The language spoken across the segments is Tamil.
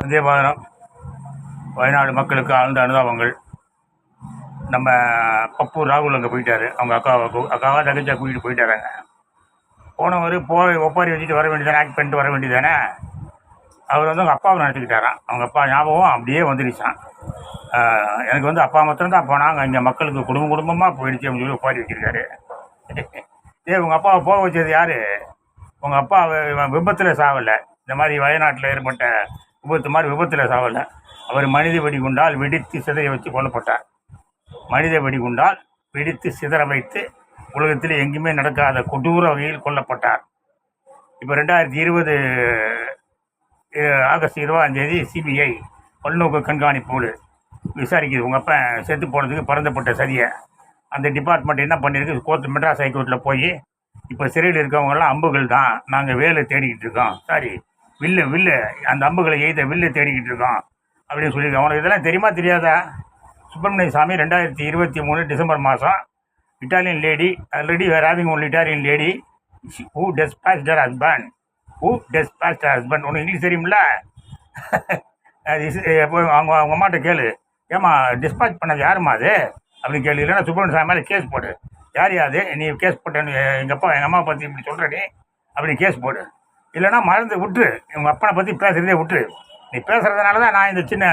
வந்தே பாதனம் வயநாடு மக்களுக்கு ஆழ்ந்த அனுதாபங்கள். நம்ம பப்பு ராகுல் அங்கே போயிட்டாரு. அவங்க அக்காவை அக்காவாக அக்காவா கூட்டிகிட்டு போயிட்டாராங்க போனவர் போய் ஒப்பாரி வச்சுட்டு வர வேண்டியதானே ஆக்ட் பண்ணிட்டு வர வேண்டியதானே அவர் வந்து அவங்க அப்பாவை நினச்சிக்கிட்டாராம். அவங்க அப்பா ஞாபகம் அப்படியே வந்துருச்சான் எனக்கு வந்து அப்பா மாத்திரம்தான் போனாங்க. இங்கே மக்களுக்கு குடும்ப குடும்பமாக போயிடுச்சு அப்படின்னு சொல்லி ஒப்பாரி வச்சிருக்காரு. ஏ உங்கள் அப்பாவை போக வச்சது யார்? உங்கள் அப்பா விபத்தில் சாவலை இந்த மாதிரி வயநாட்டில் ஏற்பட்ட விபத்து மாதிரி விபத்தில் சாவலை அவர் மனித வெடிகுண்டால் வெடித்து சிதறி வச்சு கொல்லப்பட்டார் மனித வெடிகுண்டால் வெடித்து சிதற வைத்து உலகத்தில் எங்குமே நடக்காத கொடூர வகையில் கொல்லப்பட்டார். இப்போ ரெண்டாயிரத்தி இருபது ஆகஸ்ட் இருபதாம் தேதி சிபிஐ பல்நோக்கு கண்காணிப்போடு விசாரிக்குது. உங்கள் அப்பா செத்து போனதுக்கு பறந்தப்பட்ட சதியை. அந்த டிபார்ட்மெண்ட் என்ன பண்ணியிருக்கு கோர்ட் மெட்ராஸ் ஹைகோர்ட்டில் போய் இப்போ சிறையில் இருக்கவங்கெல்லாம் அம்புகள் தான். நாங்கள் வேலை தேடிக்கிட்டு இருக்கோம். சாரி வில்லு வில்லு அந்த அம்புகளை எய்த வில்லு தேடிக்கிட்டு இருக்கோம் அப்படின்னு சொல்லியிருக்கேன். உனக்கு இதெல்லாம் தெரியுமா தெரியாதா? சுப்பிரமணிய சாமி ரெண்டாயிரத்தி இருபத்தி மூணு டிசம்பர் மாதம் Italian lady already were having one Italian lady who dispatch her husband who dispatch her husband உனக்கு இங்கிலீஷ் தெரியுமில்ல அது எப்போ அவங்க அவங்க அம்மாட்ட கேளு. ஏம்மா டிஸ்பாச் பண்ணது யாரும்மா அது? அப்படின்னு கேளு. இல்லைன்னா சுப்பிரமணிய சாமி மேலே கேஸ் போடு. யார் யாது நீ கேஸ் போட்டேன்னு எங்கள் அப்பா எங்கள் அம்மா பற்றி இப்படி சொல்கிற அப்படி கேஸ் போடு. இல்லைன்னா மறந்து விட்டுரு உங்கள் அப்பனை பற்றி பேசுகிறதே விட்டுரு நீ பேசுகிறதுனால தான் நான் இந்த சின்ன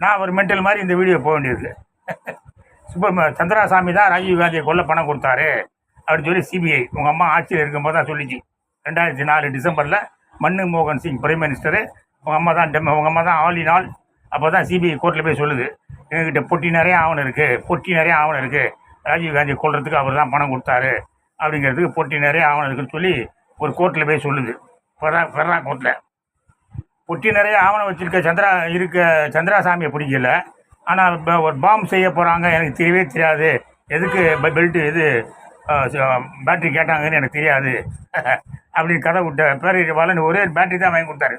நான் ஒரு மென்டல் மாதிரி இந்த வீடியோ போக வேண்டியிருக்கு சுப்ப சந்திராசாமி தான் ராஜீவ் காந்தியை கொல்ல பணம் கொடுத்தாரு அப்படின்னு சொல்லி சிபிஐ உங்கள் அம்மா ஆட்சியில் இருக்கும்போது தான் சொல்லிச்சு. ரெண்டாயிரத்தி நாலு டிசம்பரில் மன்மோகன் மோகன் சிங் பிரைம் மினிஸ்டரு உங்கள் அம்மா தான் டெம் உங்கள் அம்மா தான் ஆல் இன் ஆல் அப்போ தான் சிபிஐ கோர்ட்டில் போய் சொல்லுது. எங்ககிட்ட பொட்டி நிறைய ஆவணம் இருக்குது பொட்டி நிறைய ஆவணம் இருக்குது ராஜீவ் காந்தியை கொள்றதுக்கு அவர் தான் பணம் கொடுத்தாரு அப்படிங்கிறதுக்கு பொட்டி நிறைய ஆவணம் இருக்குன்னு சொல்லி ஒரு கோர்ட்டில் போய் சொல்லுது. ஃபெர்ரா ஃபெரா கோர்ட்டில் பொட்டி நிறைய ஆவணம் வச்சுருக்க சந்திரா இருக்க சந்திராசாமியை பிடிக்கல. ஆனால் இப்போ ஒரு பாம்பு செய்ய போகிறாங்க எனக்கு தெரியவே தெரியாது. எதுக்கு பெல்ட்டு இது பேட்டரி கேட்டாங்கன்னு எனக்கு தெரியாது. அப்படின்னு கதை விட்ட பேரறிவாளன் ஒரே பேட்ரி பேட்டரி தான் வாங்கி கொடுத்தாரு.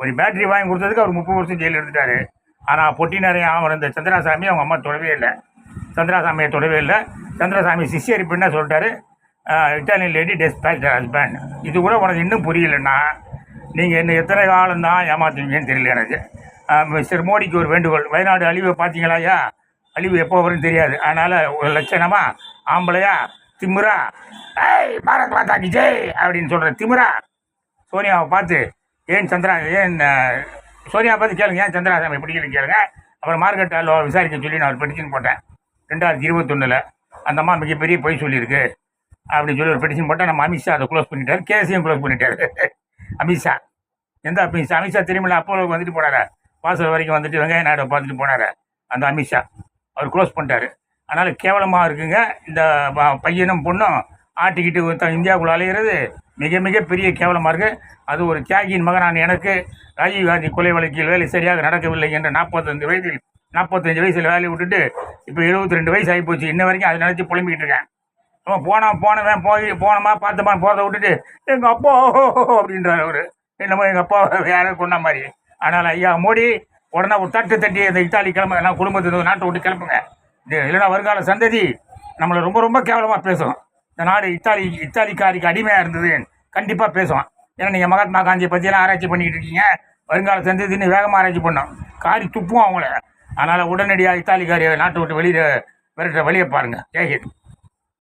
ஒரு பேட்டரி வாங்கி கொடுத்ததுக்கு அவர் முப்பது வருஷம் ஜெயிலில் எடுத்துட்டாரு ஆனால் பொட்டி நிறைய ஆவணம் இந்த சந்திராசாமி அவங்க அம்மா தொடவே இல்லை. சந்திராசாமியை தொடவே இல்லை. சந்திரசாமி சிஷ்யர் இப்போ சொல்லிட்டாரு. இட்டாலியன் லேடி டெஸ்பேச் ஹஸ்பண்ட் இது கூட உனக்கு இன்னும் புரியலன்னா நீங்கள் இன்னும் எத்தனை காலம் தான் ஏமாத்துவீங்கன்னு தெரியல எனக்கு. மிஸ்டர் மோடிக்கு ஒரு வேண்டுகோள். வயநாடு அழிவை பார்த்தீங்களா ஐயா? அழிவு எப்போ வரும்னு தெரியாது. அதனால் ஒரு லட்சணமா ஆம்பளையா திமுரா ஏய் பாரத் மாதா கி ஜெய் அப்படின்னு சொல்கிற திமுரா சோனியாவை பார்த்து ஏன் சந்திரா ஏன் சோனியா பார்த்து கேளுங்க. ஏன் சந்திராசாமி பிடிக்கலன்னு கேளுங்க. அப்புறம் மார்க்கெட் விசாரிக்க சொல்லி நான் ஒரு பெட்டிஷன் போட்டேன். ரெண்டாயிரத்தி இருபத்தொன்னில் அந்தம்மா மிகப்பெரிய பொய் சொல்லியிருக்கு. அப்படின்னு சொல்லி ஒரு பெட்டிஷன் போட்டால் நம்ம அமித்ஷா அதை க்ளோஸ் பண்ணிட்டார். கேசியும் க்ளோஸ் பண்ணிட்டாரு. அமித்ஷா. எந்த அமித்ஷா அமித்ஷா தெரியுமில்ல அப்போ வந்துட்டு போனாரா? வாசல் வரைக்கும் வந்துட்டு வெங்காய நாடு பார்த்துட்டு போனாரு? அந்த அமித்ஷா. அவர் க்ளோஸ் பண்ணிட்டாரு. அதனால் கேவலமாக இருக்குங்க. இந்த ப- பையனும் பொண்ணும் ஆட்டிக்கிட்டு ஒருத்தன் இந்தியாவுக்குள்ள அலைகிறது மிக மிக பெரிய கேவலமாக இருக்குது அது ஒரு தியாகியின் மகனான எனக்கு ராஜீவ்காந்தி கொலை வழக்கில் வேலை சரியாக நடக்கவில்லை என்ற நாற்பத்தஞ்சு வயதில் நாற்பத்தஞ்சு வயசில் வேலையை விட்டுட்டு இப்போ 72 ரெண்டு வயசு ஆகிப்போச்சு இன்ன வரைக்கும் அதை நினச்சி புலம்பிக்கிட்டு இருக்கேன். அவன் போனான் போனவன் போய் போனமா பார்த்தமா போகிறத விட்டுட்டு எங்கள் அப்பா அப்படின்றார் அவர். என்னமோ எங்கள் அப்பா யாரோ கொண்ட மாதிரி. ஆனால் ஐயா மோடி உடனே ஒரு தட்டு தட்டி அந்த இத்தாலி கிளம்ப நான் குடும்பத்தை நாட்டை விட்டு கிளம்புங்க. இது இல்லைன்னா வருங்கால சந்ததி. நம்மளை ரொம்ப ரொம்ப கேவலமாக பேசும் இந்த நாடு இத்தாலி இத்தாலிக்காரிக்கு அடிமையாக இருந்தது கண்டிப்பாக பேசுவான். ஏன்னா நீங்கள் மகாத்மா காந்தியை பற்றியெல்லாம் ஆராய்ச்சி பண்ணிக்கிட்டு இருக்கீங்க. வருங்கால சந்ததின்னு வேகமாக ஆராய்ச்சி பண்ணோம். காரி துப்புவோம் அவங்கள. அதனால் உடனடியாக இத்தாலிக்காரியை நாட்டை விட்டு வெளியில் விரட்ட வழியை பாருங்கள் ஜெய்ஹிந்த்